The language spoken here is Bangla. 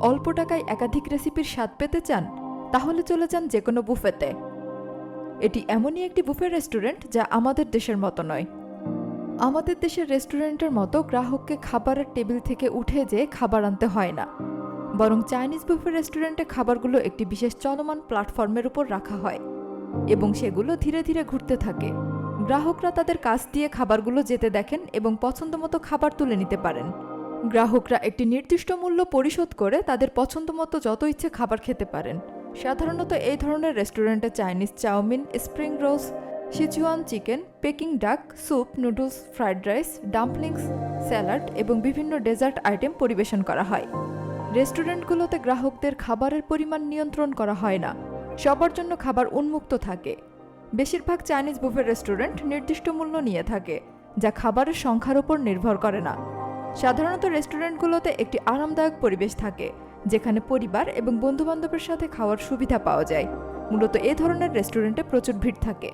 অল্প টাকায় একাধিক রেসিপির স্বাদ পেতে চান, তাহলে চলে যান যে কোনো বুফেতে। এটি এমনই একটি বুফে রেস্টুরেন্ট যা আমাদের দেশের মতো নয়। আমাদের দেশের রেস্টুরেন্টের মতো গ্রাহককে খাবারের টেবিল থেকে উঠে যেয়ে খাবার আনতে হয় না। বরং চাইনিজ বুফে রেস্টুরেন্টে খাবারগুলো একটি বিশেষ চলমান প্ল্যাটফর্মের উপর রাখা হয় এবং সেগুলো ধীরে ধীরে ঘুরতে থাকে। গ্রাহকরা তাদের কাছ দিয়ে খাবারগুলো যেতে দেখেন এবং পছন্দমতো খাবার তুলে নিতে পারেন। গ্রাহকরা একটি নির্দিষ্ট মূল্য পরিশোধ করে তাদের পছন্দমতো যত ইচ্ছে খাবার খেতে পারেন। সাধারণত এই ধরনের রেস্টুরেন্টে Chinese chow mein, spring rolls, Szechuan chicken, Peking duck, soup, noodles, fried rice, dumplings, salad এবং বিভিন্ন ডেজার্ট আইটেম পরিবেশন করা হয়। রেস্টুরেন্টগুলোতে গ্রাহকদের খাবারের পরিমাণ নিয়ন্ত্রণ করা হয় না, সবার জন্য খাবার উন্মুক্ত থাকে। বেশিরভাগ চাইনিজ বুফে রেস্টুরেন্ট নির্দিষ্ট মূল্য নিয়ে থাকে, যা খাবারের সংখ্যার উপর নির্ভর করে না। সাধারণত রেস্টুরেন্টগুলোতে একটি আরামদায়ক পরিবেশ থাকে, যেখানে পরিবার এবং বন্ধুবান্ধবের সাথে খাওয়ার সুবিধা পাওয়া যায়। মূলত এ ধরনের রেস্টুরেন্টে প্রচুর ভিড় থাকে।